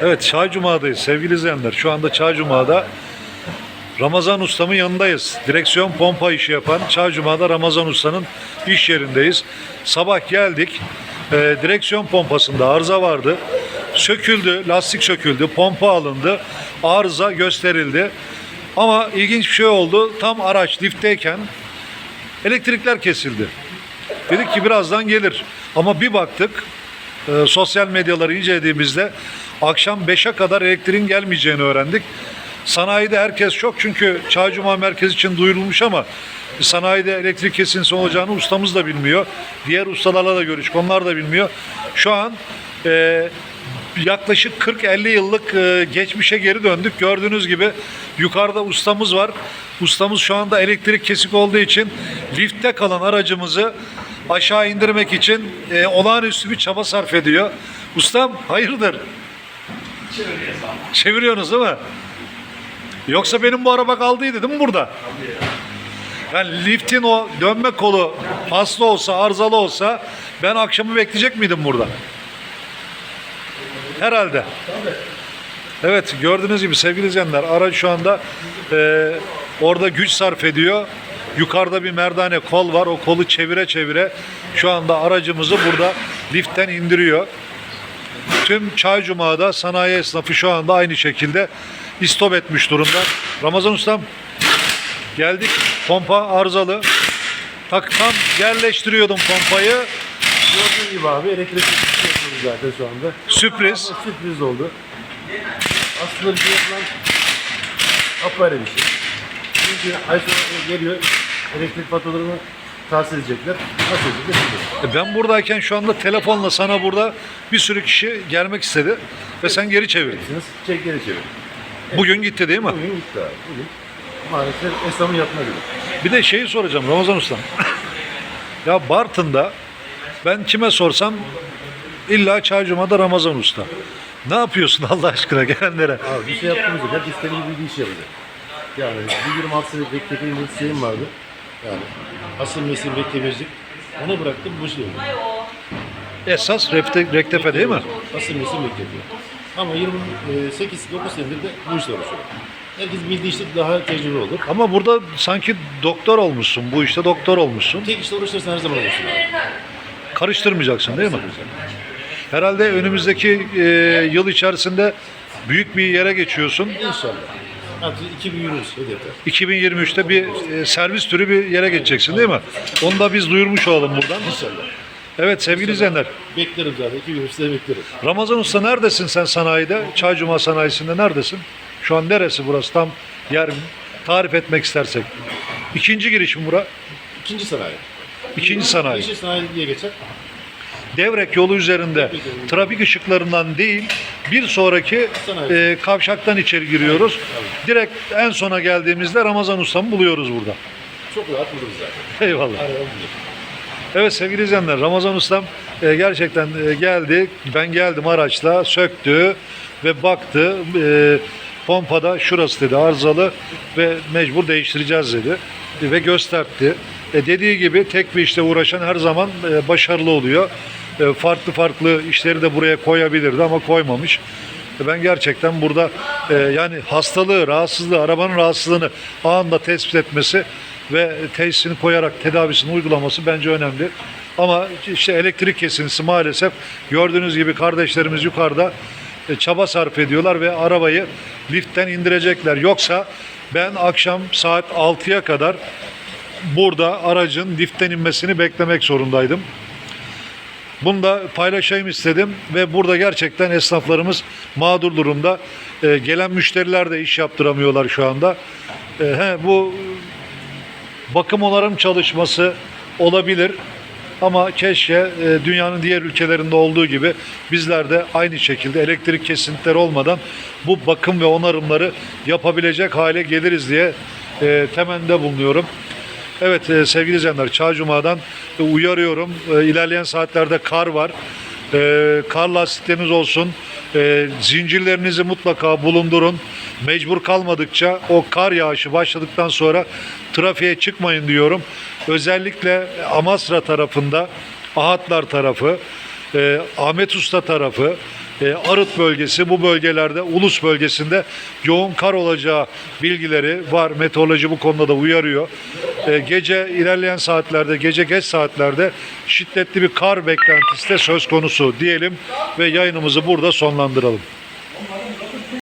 Evet Çay Cuma'dayız sevgili izleyenler. Şu anda Çay Cuma'da Ramazan Ustam'ın yanındayız. Direksiyon pompa işi yapan Çay Cuma'da Ramazan Usta'nın iş yerindeyiz. Sabah geldik. Ee, direksiyon pompasında arıza vardı. Söküldü, lastik söküldü, pompa alındı. Arıza gösterildi. Ama ilginç bir şey oldu. Tam araç liftteyken elektrikler kesildi. Dedik ki birazdan gelir. Ama bir baktık e, sosyal medyaları incelediğimizde akşam 5'e kadar elektriğin gelmeyeceğini öğrendik. Sanayide herkes çok çünkü Çay Cuma merkezi için duyurulmuş ama sanayide elektrik kesintisi olacağını ustamız da bilmiyor. Diğer ustalarla da görüştük onlar da bilmiyor. Şu an e, yaklaşık 40-50 yıllık e, geçmişe geri döndük. Gördüğünüz gibi yukarıda ustamız var. Ustamız şu anda elektrik kesik olduğu için lifte kalan aracımızı aşağı indirmek için e, olağanüstü bir çaba sarf ediyor. Ustam hayırdır? Çeviriyorsunuz değil mi? Yoksa benim bu araba kaldıydı değil mi burada? Yani liftin o dönme kolu hasta olsa, arızalı olsa ben akşamı bekleyecek miydim burada? Herhalde. Evet gördüğünüz gibi sevgili izleyenler araç şu anda e, orada güç sarf ediyor. Yukarıda bir merdane kol var. O kolu çevire çevire şu anda aracımızı burada liftten indiriyor. Tüm Çay Cuma'da sanayi esnafı şu anda aynı şekilde istop etmiş durumda. Ramazan Ustam geldik. Pompa arızalı. Tak, tam yerleştiriyordum pompayı. Gördüğün gibi abi elektrik yapıyoruz zaten şu anda. Sürpriz. Ama sürpriz oldu. Aslında bir yapılan apayrı bir şey. Çünkü ay sonra geliyor elektrik faturalarını tahsil edecekler. Nasıl edecekler? E Ben buradayken şu anda telefonla sana burada bir sürü kişi gelmek istedi ve sen geri çevirdin. Çek geri çevir. Bugün gitti değil mi? Bugün gitti abi. Bugün maalesef esnafın yapma gibi. Bir de şeyi soracağım Ramazan Usta. ya Bartın'da ben kime sorsam illa Çaycuma'da Ramazan Usta. Ne yapıyorsun Allah aşkına gelenlere? Abi bir şey yaptığımız yok. Hep istediği gibi bir iş yapacak. Yani bir 26 senelik beklediğim bir şeyim vardı. Yani asıl mesleğim beklemecilik. Onu bıraktım bu yapıyorum. Esas rekte, rektefe değil mi? Asıl mesleğim bekletiyor. Ama 28 9 senedir de bu işle uğraşıyorum. Herkes bildiği işte daha tecrübe olur. Ama burada sanki doktor olmuşsun. Bu işte doktor olmuşsun. Tek işle uğraşırsan her zaman olursun. Karıştırmayacaksın değil mi? Herhalde önümüzdeki e, yıl içerisinde büyük bir yere geçiyorsun. İnşallah. Artık 2000 yürürüz hedefler. 2023'te bir e, servis türü bir yere geçeceksin değil mi? Onu da biz duyurmuş olalım buradan. İnşallah. Evet sevgili izleyenler. Beklerim zaten. 2023'te beklerim. Ramazan Usta neredesin sen sanayide? Çaycuma sanayisinde neredesin? Şu an neresi burası? Tam yer tarif etmek istersek. İkinci girişim bura. İkinci sanayi. İkinci sanayi. İkinci sanayi diye geçer. Devrek yolu üzerinde trafik ışıklarından değil bir sonraki e, kavşaktan içeri giriyoruz. Direkt en sona geldiğimizde Ramazan Usta'mı buluyoruz burada. Çok rahat buluruz zaten. Eyvallah. Evet sevgili izleyenler Ramazan Ustam e, gerçekten e, geldi. Ben geldim araçla söktü ve baktı. E, pompada şurası dedi arızalı ve mecbur değiştireceğiz dedi. E, ve gösterdi. E, dediği gibi tek bir işte uğraşan her zaman e, başarılı oluyor. E, farklı farklı işleri de buraya koyabilirdi ama koymamış. E, Ben gerçekten burada e, yani hastalığı, rahatsızlığı, arabanın rahatsızlığını anında tespit etmesi ve tesisini koyarak tedavisini uygulaması bence önemli. Ama işte elektrik kesintisi maalesef gördüğünüz gibi kardeşlerimiz yukarıda çaba sarf ediyorlar ve arabayı liftten indirecekler. Yoksa ben akşam saat 6'ya kadar burada aracın liftten inmesini beklemek zorundaydım. Bunu da paylaşayım istedim ve burada gerçekten esnaflarımız mağdur durumda. Ee, gelen müşteriler de iş yaptıramıyorlar şu anda. Ee, he, bu bakım onarım çalışması olabilir ama keşke e, dünyanın diğer ülkelerinde olduğu gibi bizler de aynı şekilde elektrik kesintileri olmadan bu bakım ve onarımları yapabilecek hale geliriz diye e, temennide bulunuyorum. Evet e, sevgili izleyenler Çağ Cuma'dan e, uyarıyorum. E, ilerleyen saatlerde kar var. E, kar lastikleriniz olsun. E, zincirlerinizi mutlaka bulundurun. Mecbur kalmadıkça o kar yağışı başladıktan sonra trafiğe çıkmayın diyorum. Özellikle Amasra tarafında Ahatlar tarafı, e, Ahmet Usta tarafı, e, Arıt bölgesi bu bölgelerde Ulus bölgesinde yoğun kar olacağı bilgileri var. Meteoroloji bu konuda da uyarıyor. E, gece ilerleyen saatlerde, gece geç saatlerde şiddetli bir kar beklentisi de söz konusu diyelim ve yayınımızı burada sonlandıralım.